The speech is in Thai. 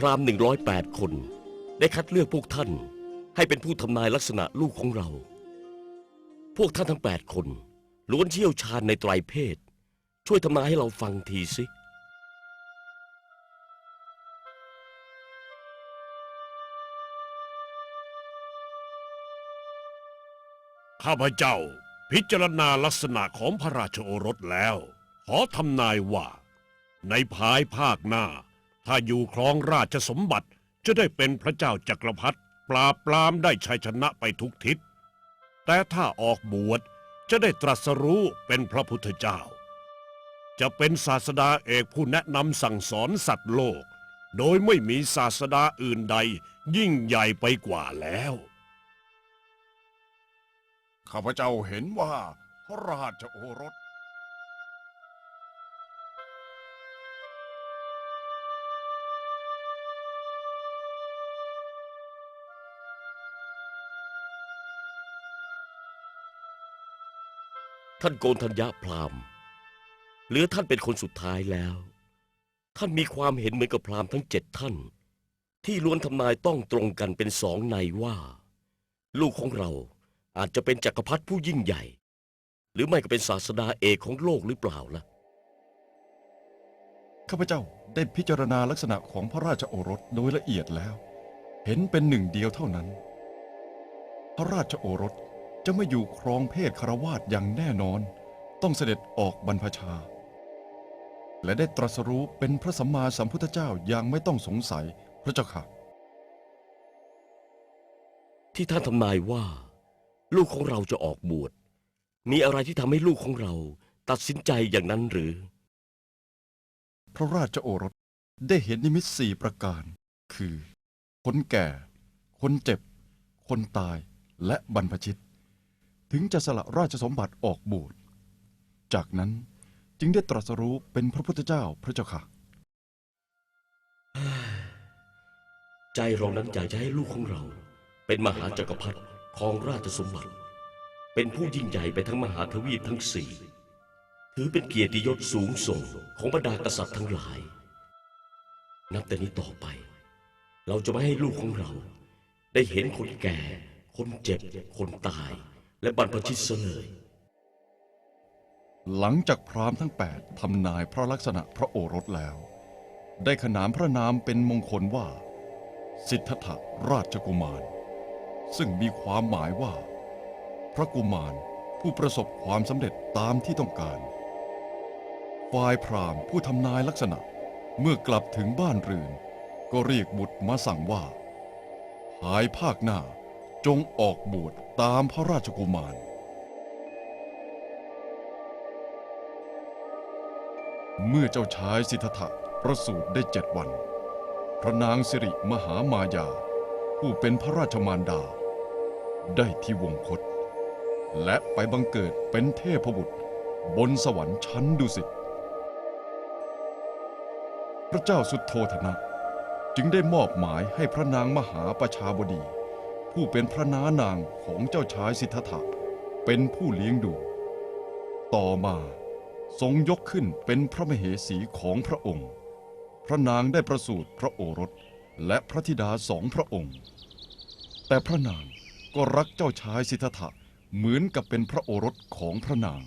พราหมณ์108 คน ได้คัดเลือกพวกท่านให้เป็นผู้ทำนายลักษณะลูกของเรา พวกท่านทั้ง 8 คนล้วนเชี่ยวชาญในไตรเพศ ช่วยทำนายให้เราฟังทีสิข้าพเจ้า พิจารณาลักษณะของพระราชโอรสแล้ว ขอทำนายว่า ในภายภาคหน้า ถ้าอยู่ครองราชสมบัติจะได้เป็นพระเจ้าจักรพรรดิปราบปรามได้ชัยชนะไปทุกทิศ แต่ถ้าออกบวชจะได้ตรัสรู้เป็นพระพุทธเจ้า จะเป็นศาสดาเอกผู้แนะนำสั่งสอนสัตว์โลก โดยไม่มีศาสดาอื่นใดยิ่งใหญ่ไปกว่าแล้ว ข้าพเจ้าเห็นว่าพระราชโอรส ท่านโกนธัญญาพราหมณ์เหลือท่านเป็นคนสุดท้ายแล้ว ท่านมีความเห็นเหมือนกับพราหมณ์ทั้งเจ็ดท่าน ที่ล้วนทำนายต้องตรงกันเป็นสองในว่า ลูกของเราอาจจะเป็นจักรพรรดิผู้ยิ่งใหญ่ หรือไม่ก็เป็นศาสดาเอกของโลกหรือเปล่าล่ะข้าพเจ้าได้พิจารณาลักษณะของพระราชโอรสโดยละเอียดแล้ว เห็นเป็นหนึ่งเดียวเท่านั้น พระราชโอรส จะไม่อยู่ครองเพศคารวาสอย่างแน่นอน ต้องเสด็จออกบรรพชา และได้ตรัสรู้เป็นพระสัมมาสัมพุทธเจ้าอย่างไม่ต้องสงสัยพระเจ้าค่ะ ที่ท่านทำนายว่า ลูกของเราจะออกบวช มีอะไรที่ทำให้ลูกของเราตัดสินใจอย่างนั้นหรือ พระราชโอรสได้เห็นนิมิตสี่ประการ คือ คนแก่ คนเจ็บ คนตายและบรรพชิต ถึงจะสละราชสมบัติออกบวชจากนั้นจึงได้ตรัสรู้เป็นพระพุทธเจ้าพระเจ้าค่ะ ใจเรานั้นอยากจะให้ลูกของเรา เป็นมหาจักรพรรดิของราชสมบัติ เป็นผู้ยิ่งใหญ่ไปทั้งมหาทวีปทั้งสี่ถือเป็นเกียรติยศสูงส่งของบรรดากษัตริย์ทั้งหลาย นับแต่นี้ต่อไป เราจะไม่ให้ลูกของเรา ได้เห็นคนแก่ คนเจ็บ คนตาย และบรรพชิตเสยเลยหลังจากพราหมณ์ทั้งแปดทำนายพระลักษณะพระโอรสแล้ว ได้ขนานพระนามเป็นมงคลว่า สิทธัตถราชกุมาร ซึ่งมีความหมายว่า พระกุมารผู้ประสบความสำเร็จตามที่ต้องการ ฝ่ายพราหมณ์ผู้ทำนายลักษณะเมื่อกลับถึงบ้านเรือนก็เรียกบุตรมาสั่งว่าภายภาคหน้าจงออกบวช ตามพระราชกุมาร เมื่อเจ้าชายสิทธัตถะประสูติได้เจ็ดวัน พระนางสิริมหามายา ผู้เป็นพระราชมารดา ได้ที่วงคต และไปบังเกิดเป็นเทพบุตร บนสวรรค์ชั้นดุสิตพระเจ้าสุดโทธนะ จึงได้มอบหมายให้พระนางมหาประชาบดี ผู้เป็นพระน้านางของเจ้าชายสิทธัตถะเป็นผู้เลี้ยงดู ต่อมาทรงยกขึ้นเป็นพระมเหสีของพระองค์ พระนางได้ประสูติพระโอรสและพระธิดาสองพระองค์ แต่พระนางก็รักเจ้าชายสิทธัตถะเหมือนกับเป็นพระโอรสของพระนาง